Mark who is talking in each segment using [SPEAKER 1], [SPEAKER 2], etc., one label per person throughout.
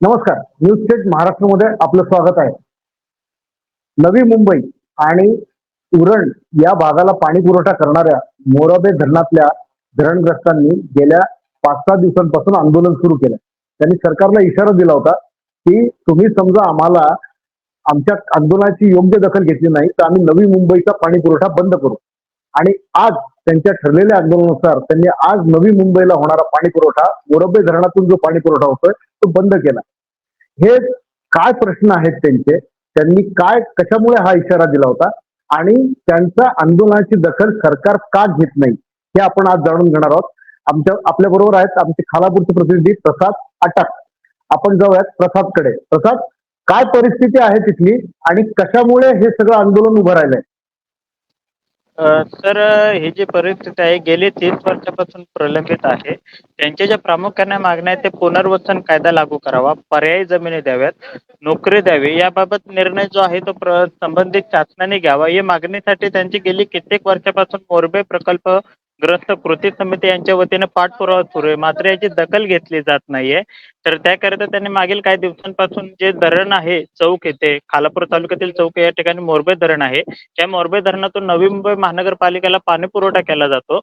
[SPEAKER 1] नमस्कार. News state महाराष्ट्रामध्ये आपलं स्वागत आहे. नवी मुंबई आणि उरण या भागाला पाणी पुरवठा करणाऱ्या मोराबे धरणातल्या धरणग्रस्तांनी गेल्या पाच सहा दिवसांपासून आंदोलन सुरू केलं. त्यांनी सरकारला इशारा दिला होता की तुम्ही समजा आम्हाला आमच्या आंदोलनाची योग्य दखल घेतली नाही तर आम्ही नवी मुंबईचा पाणी पुरवठा बंद करू. आणि आज त्यांच्या ठरलेल्या आंदोलनानुसार त्यांनी आज नवी मुंबईला होणारा पाणी पुरवठा मोरबे धरणातून जो पाणी पुरवठा होतोय तो बंद केला. हे काय प्रश्न आहेत त्यांचे? त्यांनी काय कशामुळे हा इशारा दिला होता? आणि त्यांच्या आंदोलनाची दखल सरकार का घेत नाही हे आपण आज जाणून घेणार आहोत. आमच्या आपल्या बरोबर आहेत आमचे खालापूरचे प्रतिनिधी प्रसाद अटक. आपण जाऊयात प्रसादकडे. प्रसाद काय परिस्थिती आहे तिथली आणि कशामुळे हे सगळं आंदोलन उभं राहिलंय?
[SPEAKER 2] अ, तर अ, ही जी परिस्थिती आहे गेली तीस वर्षापासून प्रलंबित आहे. त्यांच्या ज्या प्रामुख्याने मागण्या आहेत ते पुनर्वसन कायदा लागू करावा पर्यायी जमिनी द्याव्यात नोकरी द्यावी याबाबत निर्णय जो आहे तो प्र संबंधित शासनाने घ्यावा. या मागणीसाठी त्यांची गेली कित्येक वर्षापासून मोरबे प्रकल्प ग्रस्त कृती समिती यांच्या वतीने पाठपुरावा सुरू आहे. मात्र याची दखल घेतली जात नाहीये. तर त्याकरिता त्यांनी मागील काही दिवसांपासून जे धरण आहे चौक येथे खालापूर तालुक्यातील चौक या ठिकाणी मोरबे धरण आहे. त्या मोरबे धरणातून नवी मुंबई महानगरपालिकेला पाणी पुरवठा केला जातो.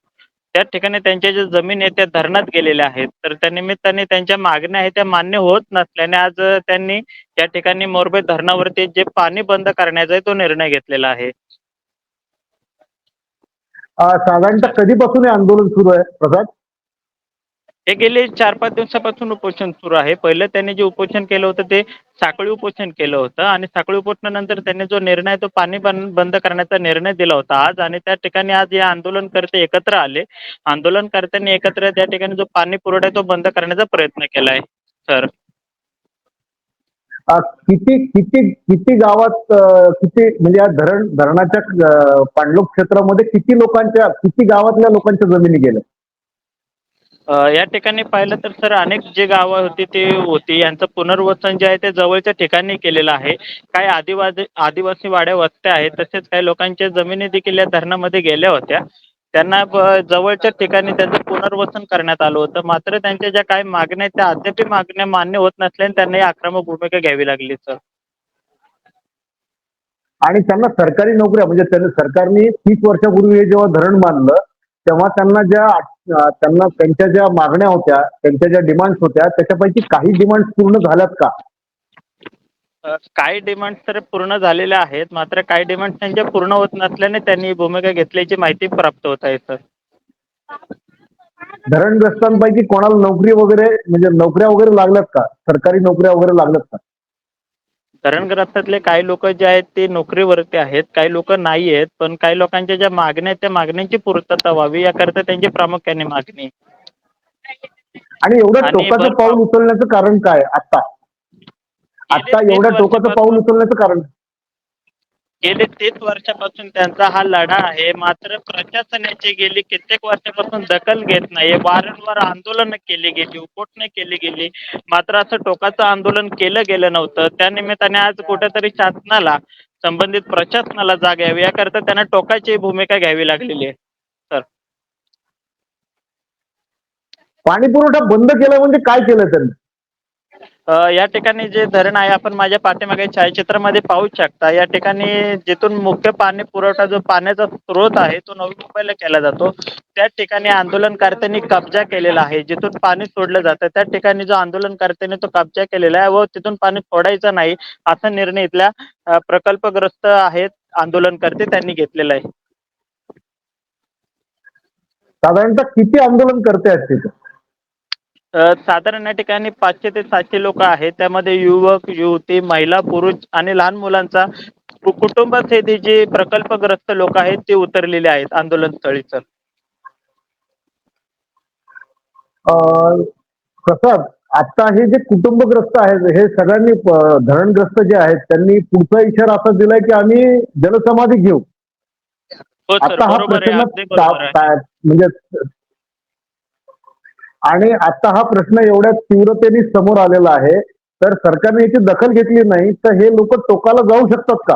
[SPEAKER 2] त्या ठिकाणी त्यांच्या ज्या जमीन आहे त्या धरणात गेलेल्या आहेत. तर त्या निमित्ताने त्यांच्या मागण्या आहेत त्या मान्य होत नसल्याने आज त्यांनी त्या ठिकाणी मोरबे धरणावरती जे पाणी बंद करण्याचा आहे तो निर्णय घेतलेला आहे.
[SPEAKER 1] साधारणतः कधीपासून हे आंदोलन सुरू आहे प्रसाद?
[SPEAKER 2] हे गेले चार पाच दिवसापासून उपोषण सुरू आहे. पहिलं त्यांनी जे उपोषण केलं होतं ते साखळी उपोषण केलं होतं आणि साखळी उपोषणानंतर त्यांनी जो निर्णय तो पाणी बंद करण्याचा निर्णय दिला होता आज आणि त्या ठिकाणी आज आंदोलन आंदोलनकर्ते एकत्र आले. आंदोलनकर्त्यांनी एकत्र त्या ठिकाणी जो पाणी पुरवठा आहे तो बंद करण्याचा प्रयत्न केला आहे सर.
[SPEAKER 1] किती किती किती गावात किती म्हणजे या धरण धरणाच्या पाणलोक क्षेत्रामध्ये किती लोकांच्या किती गावातल्या लोकांच्या जमिनी गेल्या?
[SPEAKER 2] या ठिकाणी पाहिलं तर सर अनेक जे गावं होती ते होती. यांचं पुनर्वसन जे आहे ते जवळच्या ठिकाणी केलेलं आहे. काही आदिवासी आदिवासी वाड्या वस्त्या आहेत तसेच काही लोकांच्या जमिनी देखील या धरणामध्ये गेल्या होत्या. त्यांना जवळच्या ठिकाणी त्यांचं पुनर्वसन करण्यात आलं होतं. मात्र त्यांच्या ज्या काही मागण्या आहेत त्या अद्याप मागण्या मान्य होत नसल्याने त्यांना ही आक्रमक भूमिका घ्यावी लागली सर.
[SPEAKER 1] आणि त्यांना सरकारी नोकऱ्या म्हणजे त्यांनी सरकारने तीस वर्षापूर्वी हे जेव्हा धरण बांधलं तेव्हा त्यांना ज्या त्यांना त्यांच्या ज्या मागण्या होत्या त्यांच्या ज्या डिमांड्स होत्या त्याच्यापैकी काही डिमांड्स पूर्ण झाल्यात का?
[SPEAKER 2] काही डिमांड तर पूर्ण झालेल्या आहेत. मात्र काही डिमांड त्यांच्या पूर्ण होत नसल्याने त्यांनी भूमिका घेतल्याची माहिती प्राप्त होत आहे सर.
[SPEAKER 1] धरणग्रस्तांपैकी कोणाला नोकरी वगैरे म्हणजे नोकऱ्या वगैरे लागल्यात का? सरकारी नोकऱ्या वगैरे लागल्यात का?
[SPEAKER 2] धरणग्रस्तातले काही लोक जे आहेत ते नोकरीवरती आहेत. काही लोक नाही आहेत पण काही लोकांच्या ज्या मागण्या आहेत त्या मागण्यांची पूर्तता व्हावी याकरता त्यांची प्रामुख्याने मागणी.
[SPEAKER 1] आणि एवढं
[SPEAKER 2] आणि
[SPEAKER 1] टोकाचं पाऊल उचलण्याचं कारण काय आता? आता एवढ्या टोकाचं पाऊल उचलण्याचं कारण.
[SPEAKER 2] गेले तीस वर्षापासून त्यांचा हा लढा आहे. मात्र प्रशासनाची गेली कित्येक वर्षापासून दखल घेत नाही. वारंवार आंदोलनं केली गेली उपोषणं केली गेली. मात्र असं टोकाचं आंदोलन केलं गेलं नव्हतं. त्या निमित्ताने आज कुठेतरी शासनाला संबंधित प्रशासनाला जाग यावी. याकरता त्यांना टोकाची भूमिका घ्यावी लागलेली आहे. सर.
[SPEAKER 1] पाणी पुरवठा बंद केला म्हणजे काय केलं त्यांनी?
[SPEAKER 2] या ठिकाणी जे धरण आहे आपण माझ्या पाठीमागे छायाचित्रामध्ये पाहू शकता. या ठिकाणी जिथून मुख्य पाणी पुरवठा जो पाण्याचा स्रोत आहे तो नवी मुंबईला केला जातो. त्या ठिकाणी आंदोलनकर्त्यांनी कब्जा केलेला आहे. जिथून पाणी सोडलं जातं त्या ठिकाणी जो आंदोलनकर्त्यांनी तो कब्जा केलेला आहे व तिथून पाणी सोडायचं नाही असा निर्णय इथल्या प्रकल्पग्रस्त आहेत आंदोलनकर्ते त्यांनी घेतलेला आहे.
[SPEAKER 1] साधारणतः किती आंदोलन करते आहेत तिथे?
[SPEAKER 2] साधारण या ठिकाणी पाचशे ते सातशे लोक आहेत. त्यामध्ये युवक युवती महिला पुरुष आणि लहान मुलांचा कु- कुटुंबासहित हे जे प्रकल्पग्रस्त लोक आहेत ते उतरलेले आहेत आंदोलनस्थळी सर.
[SPEAKER 1] प्रसाद आता हे जे कुटुंबग्रस्त आहेत हे सगळ्यांनी धरणग्रस्त जे आहेत त्यांनी पुढचा इशारा असा दिलाय की आम्ही जलसमाधी घेऊ.
[SPEAKER 2] हो
[SPEAKER 1] आता हा
[SPEAKER 2] बरोबर आहे.
[SPEAKER 1] प्रश्न
[SPEAKER 2] अगदी बरोबर आहे.
[SPEAKER 1] ता- ता- म्हणजे आणि आता हा प्रश्न एवढ्या तीव्रतेने समोर आलेला आहे. तर सरकारने याची दखल घेतली नाही तर हे लोक टोकाला जाऊ शकतात का?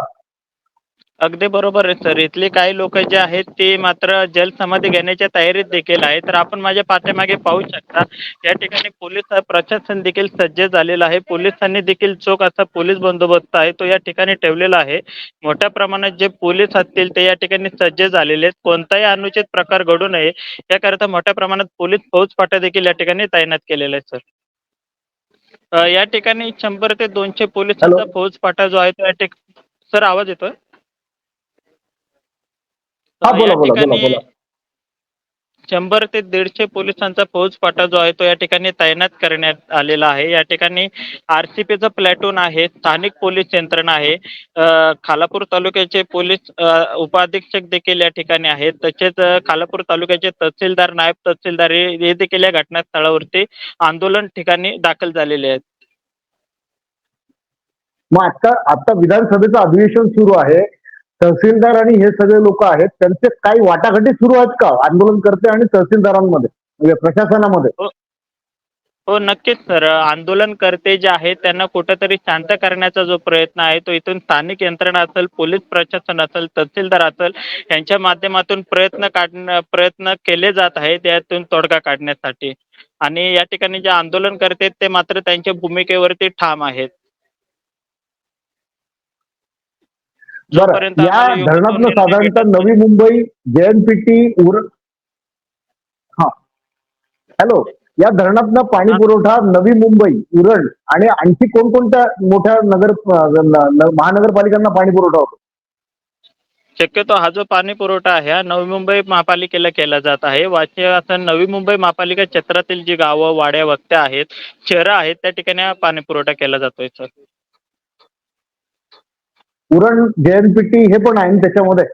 [SPEAKER 2] अगदी बरोबर आहे सर इथले काही लोक जे आहेत ते मात्र जलसमाधी घेण्याच्या तयारीत देखील आहे तर आपण माझ्या पाठीमागे पाहू शकता या ठिकाणी पोलीस प्रशासन देखील सज्ज झालेलं आहे. पोलिसांनी देखील चोख असा पोलीस बंदोबस्त आहे तो या ठिकाणी ठेवलेला आहे. मोठ्या प्रमाणात जे पोलीस असतील ते या ठिकाणी सज्ज झालेले आहेत. कोणताही अनुचित प्रकार घडू नये याकरिता मोठ्या प्रमाणात पोलीस फौजफाटा देखील या ठिकाणी तैनात केलेला आहे सर या ठिकाणी शंभर ते दोनशे पोलिसांचा
[SPEAKER 1] हॅलो.
[SPEAKER 2] फौजफाटा जो आहे तो या ठिक सर आवाज येतोय?
[SPEAKER 1] हा
[SPEAKER 2] अ,
[SPEAKER 1] बोला
[SPEAKER 2] या
[SPEAKER 1] बोला बोला
[SPEAKER 2] ठिकाणी
[SPEAKER 1] बोला.
[SPEAKER 2] शंभर ते दीडशे पोलिसांचा फौजफाटा जो आहे तो या ठिकाणी तैनात करण्यात आलेला आहे. या ठिकाणी आर सी पीचं प्लॅटून आहे स्थानिक पोलीस यंत्रणा आहे अ, खालापूर तालुक्याचे पोलीस अ, उपअधीक्षक देखील या ठिकाणी आहेत. तसेच अ, खालापूर तालुक्याचे तहसीलदार नायब तहसीलदार हे हे देखील या घटनास्थळावरती आंदोलन ठिकाणी दाखल झालेले आहेत.
[SPEAKER 1] मग आता आता विधानसभेचं अधिवेशन सुरू आहे. तहसीलदार आणि हे सगळे लोक आहेत त्यांचे काही वाटाघाटी सुरू आहेत का? आंदोलन करते आणि तहसीलदारांमध्ये म्हणजे प्रशासनामध्ये?
[SPEAKER 2] हो. हो नक्कीच सर. आंदोलनकर्ते जे आहेत त्यांना कुठेतरी शांत करण्याचा जो प्रयत्न आहे तो इथून स्थानिक यंत्रणा असेल पोलीस प्रशासन असेल तहसीलदार असेल यांच्या माध्यमातून प्रयत्न काढणं प्रयत्न केले जात आहेत यातून तोडगा काढण्यासाठी. आणि या ठिकाणी जे आंदोलन करते ते मात्र त्यांच्या भूमिकेवरती ठाम आहेत. जोपर्यंत
[SPEAKER 1] या
[SPEAKER 2] निर्णय
[SPEAKER 1] साधारणतः नवी मुंबई जेएनपीटी उर हा. हॅलो या धरणातनं पाणी. पुरवठा नवी मुंबई उरण आणि आणखी कोणकोणत्या मोठ्या नगर महानगरपालिकांना पाणी पुरवठा होतो?
[SPEAKER 2] शक्यतो हा जो पाणी पुरवठा आहे हा नवी मुंबई महापालिकेला केला जात आहे. वाचे असं नवी मुंबई महापालिका क्षेत्रातील जी गावं वाड्या वस्त्या आहेत शहरं आहेत त्या ठिकाणी हा पाणी पुरवठा केला जातोय सर.
[SPEAKER 1] उरण जेएनपीटी हे पण आहे त्याच्यामध्ये?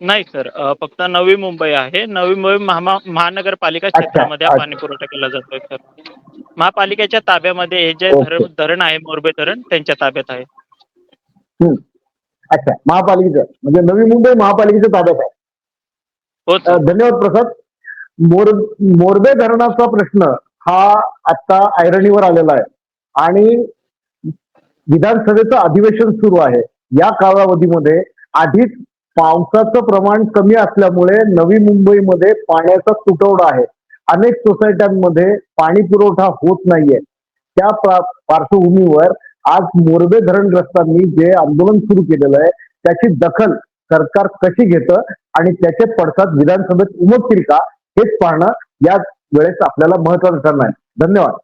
[SPEAKER 2] नाही सर फक्त नवी मुंबई आहे. नवी मुंबई महा महानगरपालिका क्षेत्रामध्ये हा. पाणी पुरवठा केला जातोय सर. महापालिकेच्या ताब्यामध्ये हे जे. धरण आहे मोरबे धरण त्यांच्या ताब्यात आहे.
[SPEAKER 1] अच्छा महापालिकेचं म्हणजे नवी मुंबई महापालिकेच्या ताब्यात आहे.
[SPEAKER 2] हो
[SPEAKER 1] धन्यवाद प्रसाद. मोर मोरबे धरणाचा प्रश्न हा आता ऐरणीवर आलेला आहे. आणि विधानसभेचं अधिवेशन सुरू आहे. या कालावधीमध्ये आधीच पावसाचं प्रमाण कमी असल्यामुळे नवी मुंबईमध्ये पाण्याचा तुटवडा आहे. अनेक सोसायट्यांमध्ये पाणी पुरवठा होत नाहीये. त्या पार्श्वभूमीवर आज मोरबे धरणग्रस्तांनी जे आंदोलन सुरू केलेलं आहे त्याची दखल सरकार कशी घेतं आणि त्याचे पडसाद विधानसभेत उमटतील का हेच पाहणं या वेळेस आपल्याला महत्वाचं ठरणार आहे. धन्यवाद.